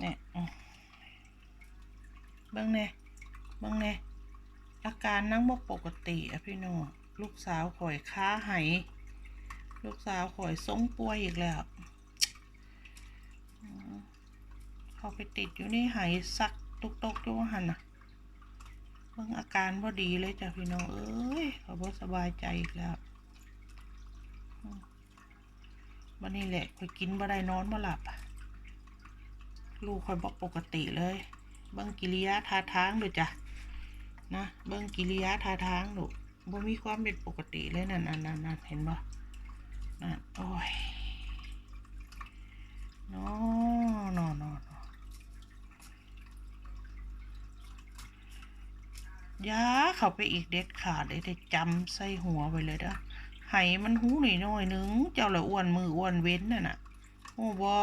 เนี่ยเบิ่งแน่เบิ่งแน่อาการนั่งบ่ปกติอะพี่น้องลูกสาวข่อยค้าไหลูกสาวข่อยทรงป่วยอีกแล้วเขาไปติดอยู่ในไหซักตุกตกอยู่ว่าหันน่ะเบิ่งอาการบ่ดีเลยจ้ะพี่น้องเอ้ยเขาบ่สบายใจอีกแล้ววันนี้แหละข่อยกินบ่ได้นอนบ่หลับ ลูกข่อยบ่ปกติเลย เบิ่งกิริยาท่าทางดูจ้ะนะเบิ่งกิริยาท่าทางดูบ่มีความเป็นปกติเลยนั่นนั่นนั่นเห็นบ่นั่นโอ้ยนอนอนอนอยาเข้าไปอีกเด็ดขาดเลยได้จำใส่หัวไปเลยเด้อไหมันหูหน่อยหน่อยนึง เจ้าละอ้วนมืออ้วนเว้นน่ะน่ะโอ้บอ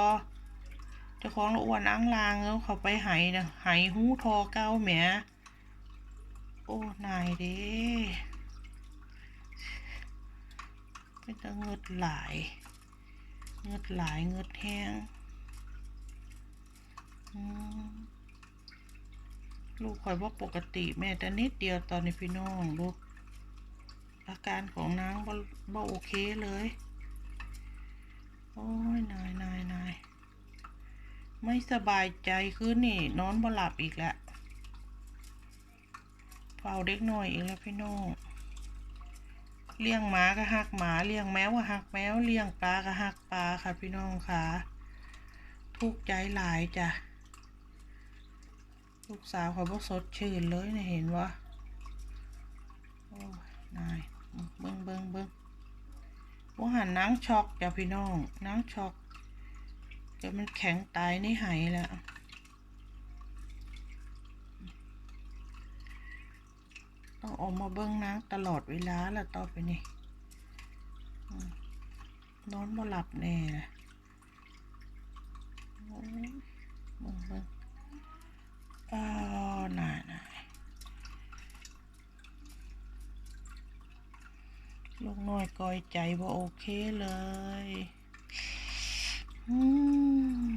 เจ้าของละอ้วนอ้างลางแล้วเขาไปไหนะไหหูทอเก้าแหมโอ้นายเด้เป็นตะเงิดหลาย เงิดหลายเงิดแห้งลูกคอยว่าปกติแม่แต่นิดเดียวตอนนี้พี่น้องลูกอาการของนางบ่บ่โอเคเลย โอ้ยนายนายนาย ไม่สบายใจคืนนี่นอนบ่หลับอีกแล้วเฝ้าเด็กน้อยอีกแล้วพี่น้องเลี้ยงหมาก็หักหมาเลี้ยงแมวก็หักแมวเลี้ยงปลาก็หักปลาค่ะพี่น้องค่ะ ทุกใจหลายจ้ะลูกสาวเขาบ่สดชื่นเลยเนี่ยเห็นวะโอ้นายเบิ้งเบิ้งเบิ้งว่าหันนางช็อกจ้ะพี่น้องนางช็อก เดี๋ยวมันแข็งตายในหายแล้ว ต้องออกมาเบิ้งนางตลอดเวลาแล้วต่อไปนี่นอนบ่หลับแน่ลยโอ้ยเบิ้งเบิ้งอ้าวน่าน่าลูกน้อยกอยใจว่าโอเคเลย อืม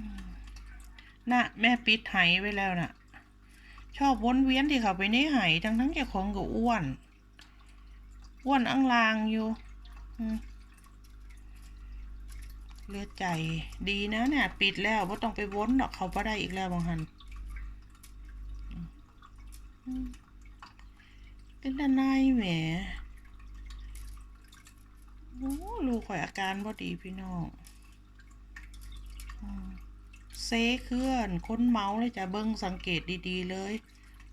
น่ะแม่ปิดไหไว้แล้วน่ะ ชอบวนเวียนที่เขาไปในไหทั้งทั้งเจ้าของก็อ้วน อ้วนอังลางอยู่เลือดใจดีนะเนี่ยปิดแล้วว่าต้องไปวนดอกเขาก็ได้อีกแล้วบางหันเป็นทนายแหมโอ้ลูกข่อยอาการบ่ดีพี่น้องอ เซเคลื่อนค้นเมาส์เลยจะเบิ้งสังเกตดีๆเลย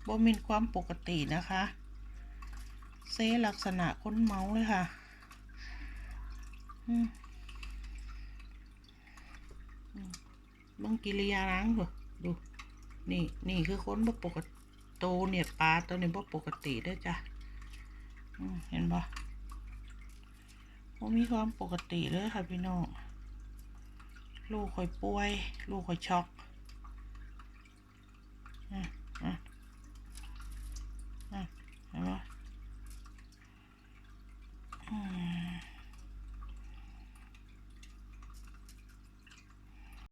บ่มีความปกตินะคะ เซลักษณะค้นเมาส์เลยค่ะเบิ้งกิริยาล้างดูดูนี่นี่คือค้นบ่ปกติโตเนี่ยปลาตัวนี้บ่ปกติเด้วยจ้ะเห็นปะบ่มีความปกติเลยค่ะพี่น้อง ลูกคอยป่วย ลูกคอยช็อกอะอะอะเห็นไหม